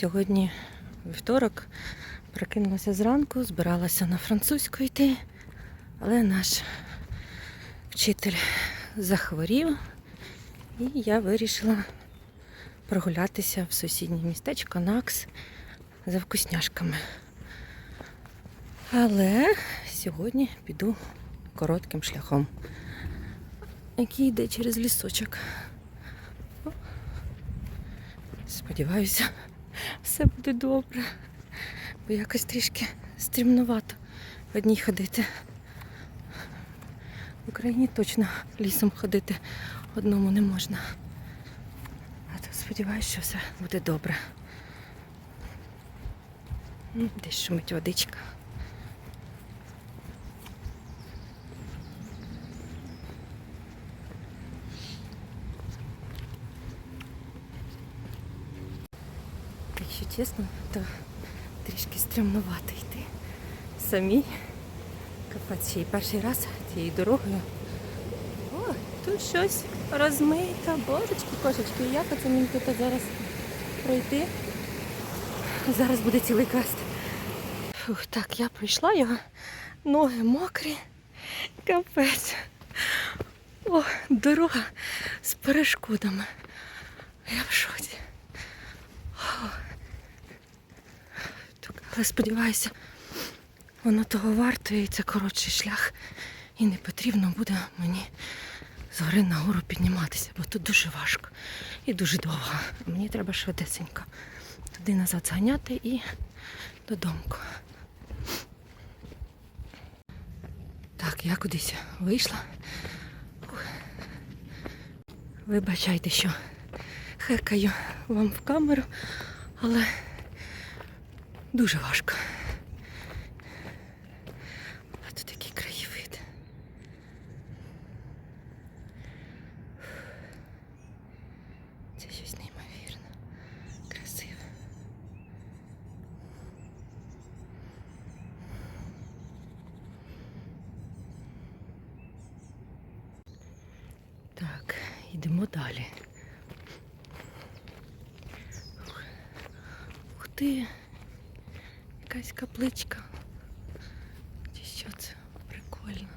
Сьогодні вівторок прокинулася зранку, збиралася на французьку йти, але наш вчитель захворів, і я вирішила прогулятися в сусіднє містечко Накс за вкусняшками. Але сьогодні піду коротким шляхом, який йде через лісочок. Сподіваюся, все буде добре. Бо якось трішки стрімнувато в одній ходити. В Україні точно лісом ходити одному не можна. А то сподіваюся, що все буде добре. Десь шумить водичка. Якщо чесно, то трішки стрімнувати йти. Самі. Капець ще й перший раз цією дорогою. О, тут щось розмито. Божечки, кошечки, як оце мені тут зараз пройти? Зараз буде цілий квест. Фух, так, я пройшла його. Ноги мокрі. Капець. О, дорога з перешкодами. Я в шоці. Але сподіваюся, воно того варто і це коротший шлях. І не потрібно буде мені згори на гору підніматися, бо тут дуже важко і дуже довго. Мені треба швидесенько туди назад зганяти і додому. Так, я кудись вийшла. Вибачайте, що хекаю вам в камеру, але дуже важко. А тут такий краєвид. Це щось неймовірне, красиве. Так, йдемо далі. Ух ти, якась капличка. Чи що це? Прикольно.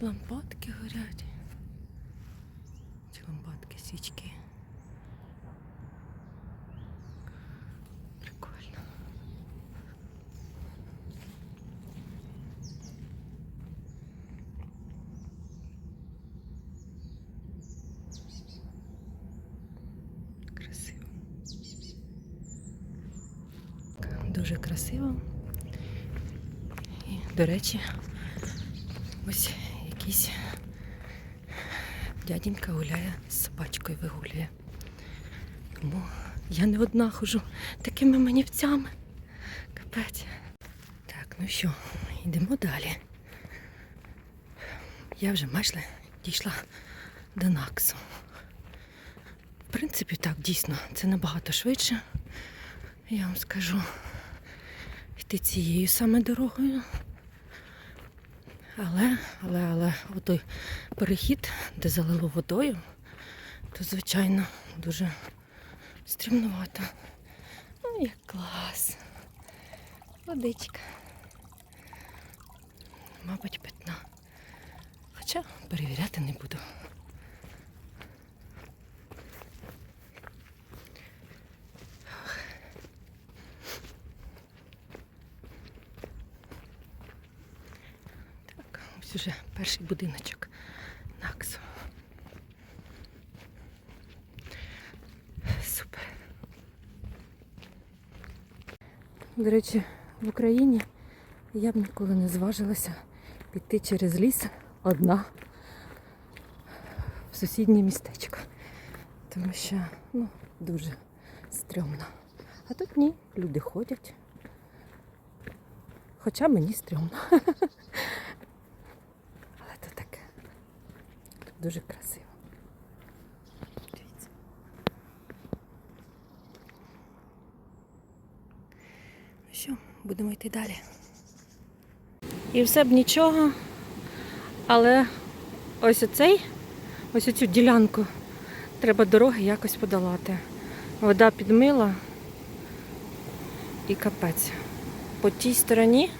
Лампадки горять. Чи лампадки свічки? Прикольно. Красиво. Дуже красиво. І, до речі, ось якийсь дяденька гуляє з собачкою вигулює. Тому я не одна хожу такими манівцями. Капець. Так, ну що, йдемо далі. Я вже майже дійшла до Наксу. В принципі, так, дійсно, це набагато швидше. Я вам скажу йти цією саме дорогою. Але, але, але отой перехід, де залило водою, то, звичайно, дуже стрімнувато. Ну, як клас. Водичка. Мабуть, питна. Хоча перевіряти не буду. Так, ось уже перший будиночок Наксу. Супер. До речі, в Україні я б ніколи не зважилася піти через ліс одна в сусіднє містечко. Тому що ну, дуже стрьомно. А тут ні, люди ходять. Хоча мені стрьомно. Але то таке. Тут дуже красиво. Дивіться. Ну що, будемо йти далі. І все б нічого, але ось оцей, ось оцю ділянку Треба дороги якось подолати. Вода підмила і капець. По тій стороні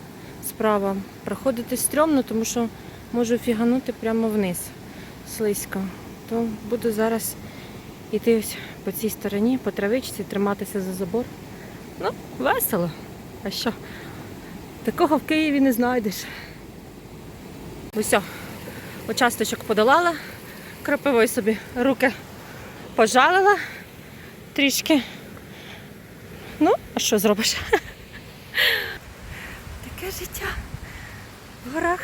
справа проходити стрьомно, тому що можу фіганути прямо вниз слизько. То буду зараз йти ось по цій стороні, по травичці, триматися за забор. Ну, весело. А що? Такого в Києві не знайдеш. Усе, участочок подолала, кропивою собі руки пожалила трішки. Ну, а що зробиш? Таке життя в горах.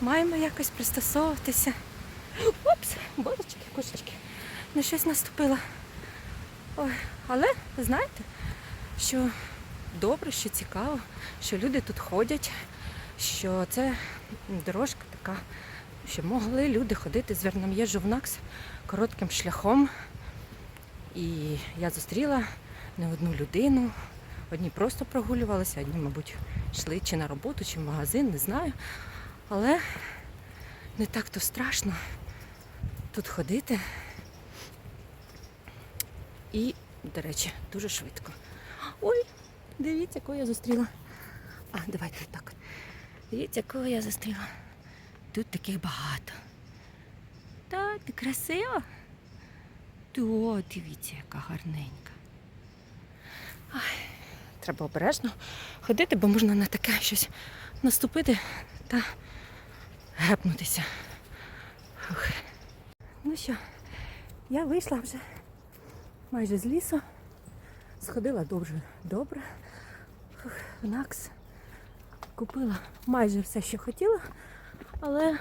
Маємо якось пристосовуватися. Опс, божечки, кошечки. На щось наступила. Ой, але знаєте, що добре, що цікаво, що люди тут ходять, що це дорожка така, що могли люди ходити з Верном'єжу в Накс коротким шляхом. І я зустріла не одну людину. Одні просто прогулювалися, одні, мабуть, йшли чи на роботу, чи в магазин, не знаю. Але не так то страшно тут ходити. І, до речі, дуже швидко. Ой, дивіться, кого я зустріла. А, давайте так. Дивіться, кого я зустріла. Тут таких багато. Та, ти красива. То, дивіться, яка гарненька. Ай, треба обережно ходити, бо можна на таке щось наступити та гепнутися. Ух. Ну що, я вийшла вже майже з лісу. Сходила дуже добре. В Накс. Купила майже все, що хотіла, але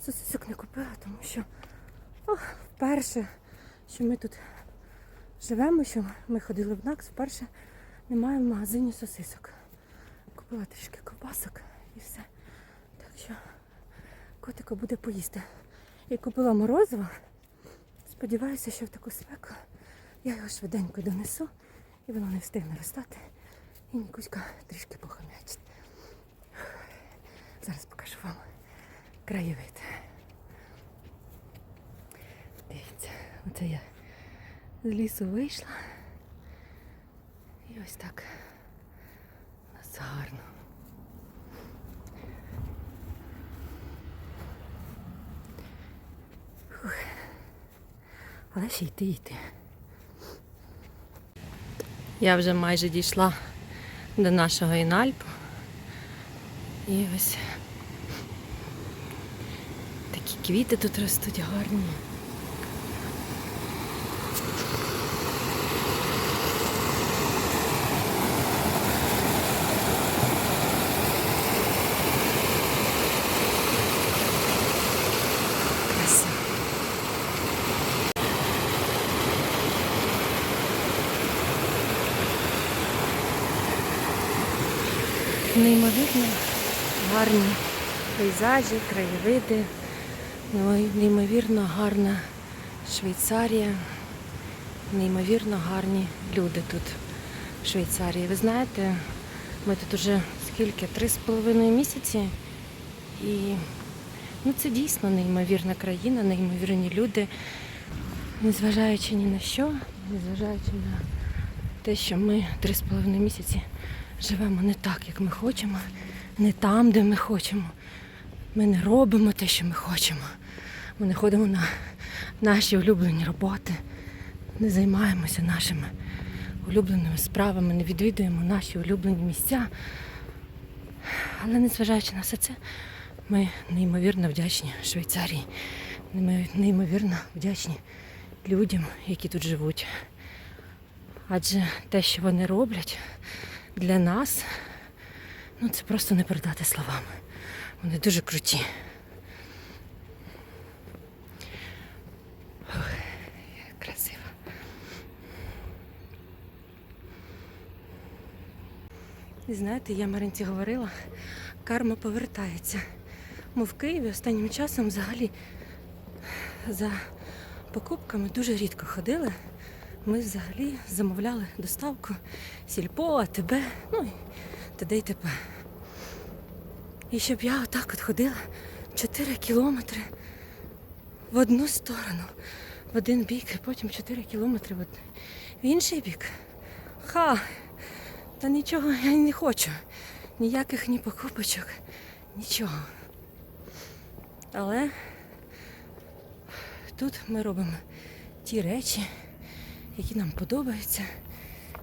сосисок не купила, тому що ох, вперше, що ми тут живемо, що ми ходили в НАКС, вперше немає в магазині сосисок. Купила трішки ковбасок і все. Так що котику буде поїсти. І купила морозиво. Сподіваюся, що в таку спеку я його швиденько донесу і воно не встигне розтати. І Нікуська трішки похомячить. Зараз покажу вам краєвид. Дивіться, оце я з лісу вийшла. І ось так у нас гарно. Але ще йти йти. Я вже майже дійшла до нашого Інальпу. І ось такі квіти тут ростуть гарні. Красиво. Неймовірно гарні пейзажі, краєвиди, ну, неймовірно гарна Швейцарія, неймовірно гарні люди тут в Швейцарії. Ви знаєте, ми тут уже скільки? Три з половиною місяці. І ну, це дійсно неймовірна країна, неймовірні люди, незважаючи ні на що, незважаючи на те, що ми три з половиною місяці живемо не так, як ми хочемо, не там, де ми хочемо. Ми не робимо те, що ми хочемо. Ми не ходимо на наші улюблені роботи, не займаємося нашими улюбленими справами, не відвідуємо наші улюблені місця. Але незважаючи на все це, ми неймовірно вдячні Швейцарії, ми неймовірно вдячні людям, які тут живуть. Адже те, що вони роблять для нас, ну це просто не передати словами. Вони дуже круті. Ой, як. І знаєте, я Маринці говорила, карма повертається. Ми в Києві останнім часом взагалі за покупками дуже рідко ходили. Ми взагалі замовляли доставку сільпо, АТБ, ну і т.д. і т.п. І щоб я отак от ходила 4 кілометри в одну сторону в один бік, і потім 4 кілометри в, од- в інший бік. Ха! Та нічого я не хочу. Ніяких ні покупочок, нічого. Але тут ми робимо ті речі, які нам подобаються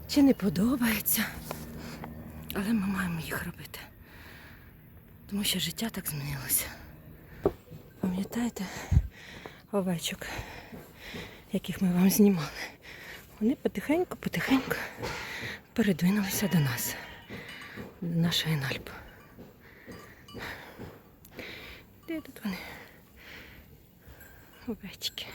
чи не подобаються. Але ми маємо їх робити. Тому що життя так змінилося. Пам'ятаєте овечок, яких ми вам знімали? Вони потихеньку-потихеньку передвинулися до нас, до нашої Нальпи. Де тут вони? Овечки.